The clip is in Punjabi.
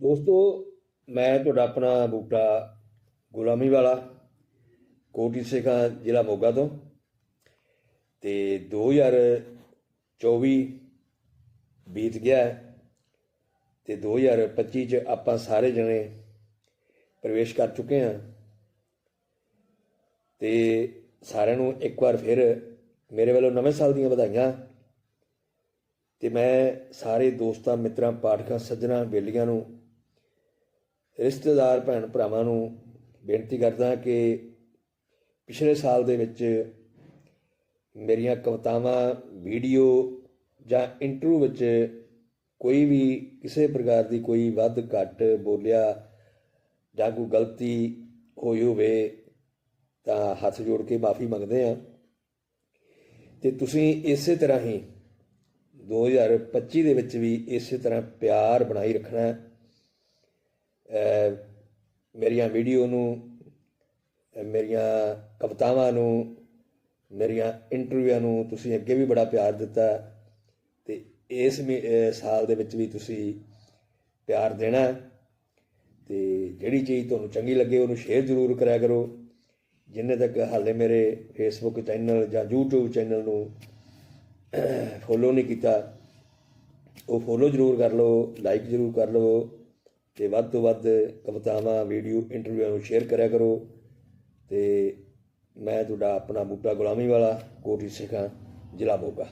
ਦੋਸਤੋ, ਮੈਂ ਤੁਹਾਡਾ ਆਪਣਾ ਬੂਟਾ ਗੁਲਾਮੀ ਵਾਲਾ, ਕੋਟੀ ਸੇਖਾਂ ਜ਼ਿਲ੍ਹਾ ਮੋਗਾ ਤੋਂ ਤੇ 2024 ਬੀਤ ਗਿਆ ਹੈ ਤੇ 2025 ਚ ਆਪਾਂ ਸਾਰੇ ਜਣੇ ਪ੍ਰਵੇਸ਼ ਕਰ ਚੁੱਕੇ ਹਾਂ ਤੇ ਸਾਰਿਆਂ ਨੂੰ ਇੱਕ ਵਾਰ ਫਿਰ ਮੇਰੇ ਵੱਲੋਂ ਨਵੇਂ ਸਾਲ ਦੀਆਂ ਵਧਾਈਆਂ ਤੇ ਮੈਂ ਸਾਰੇ ਦੋਸਤਾਂ, ਮਿੱਤਰਾਂ, ਪਾਠਕਾਂ, ਸੱਜਣਾ, ਬੇਲੀਆਂ ਨੂੰ ਰਿਸ਼ਤੇਦਾਰ, ਭੈਣ ਭਰਾਵਾਂ ਨੂੰ ਬੇਨਤੀ ਕਰਦਾ ਕਿ ਪਿਛਲੇ ਸਾਲ ਦੇ ਵਿੱਚ ਮੇਰੀਆਂ ਕਵਿਤਾਵਾਂ, ਵੀਡੀਓ ਜਾਂ ਇੰਟਰਵਿਊ ਵਿੱਚ ਕੋਈ ਵੀ ਕਿਸੇ ਪ੍ਰਕਾਰ ਦੀ ਕੋਈ ਵੱਧ, ਘੱਟ ਬੋਲਿਆ ਜਾਂ ਕੋਈ ਗਲਤੀ ਹੋਈ ਹੋਵੇ ਤਾਂ ਹੱਥ ਜੋੜ ਕੇ ਮਾਫੀ ਮੰਗਦੇ ਆ ਤੇ ਤੁਸੀਂ ਇਸੇ ਤਰ੍ਹਾਂ ਹੀ 2025 ਦੇ ਵਿੱਚ ਵੀ ਇਸੇ ਤਰ੍ਹਾਂ ਪਿਆਰ ਬਣਾਈ ਰੱਖਣਾ ਮੇਰੀਆਂ ਵੀਡੀਓ ਨੂੰ ਮੇਰੀਆਂ ਕਵਿਤਾਵਾਂ ਨੂੰ, ਮੇਰੀਆਂ ਇੰਟਰਵਿਊਆਂ ਨੂੰ ਤੁਸੀਂ ਅੱਗੇ ਵੀ ਬੜਾ ਪਿਆਰ ਦਿੱਤਾ ਤੇ ਇਸ ਸਾਲ ਦੇ ਵਿੱਚ ਵੀ ਤੁਸੀਂ ਪਿਆਰ ਦੇਣਾ ਹੈ ਤੇ ਜਿਹੜੀ ਚੀਜ਼ ਤੁਹਾਨੂੰ ਚੰਗੀ ਲੱਗੇ ਉਹਨੂੰ ਸ਼ੇਅਰ ਜ਼ਰੂਰ ਕਰਿਆ ਕਰੋ। ਜਿੰਨੇ ਤੱਕ ਹਾਲੇ ਮੇਰੇ ਫੇਸਬੁੱਕ ਚੈਨਲ ਜਾਂ YouTube ਚੈਨਲ ਨੂੰ ਫੋਲੋ ਨਹੀਂ ਕੀਤਾ, ਉਹ ਫੋਲੋ ਜ਼ਰੂਰ ਕਰ ਲਓ ਲਾਈਕ ਜ਼ਰੂਰ ਕਰ ਲਓ। ਤੇ ਵੱਧ ਤੋਂ ਵੱਧ ਕਵਿਤਾਵਾਂ ਵੀਡੀਓ ਇੰਟਰਵਿਊਆਂ ਨੂੰ ਸ਼ੇਅਰ ਕਰਿਆ ਕਰੋ ਤੇ ਮੈਂ ਤੁਹਾਡਾ ਆਪਣਾ ਬੂਟਾ ਗੁਲਾਮੀ ਵਾਲਾ, ਕੋਟੀ ਸਿੱਖਾਂ, ਜ਼ਿਲ੍ਹਾ ਮੋਗਾ।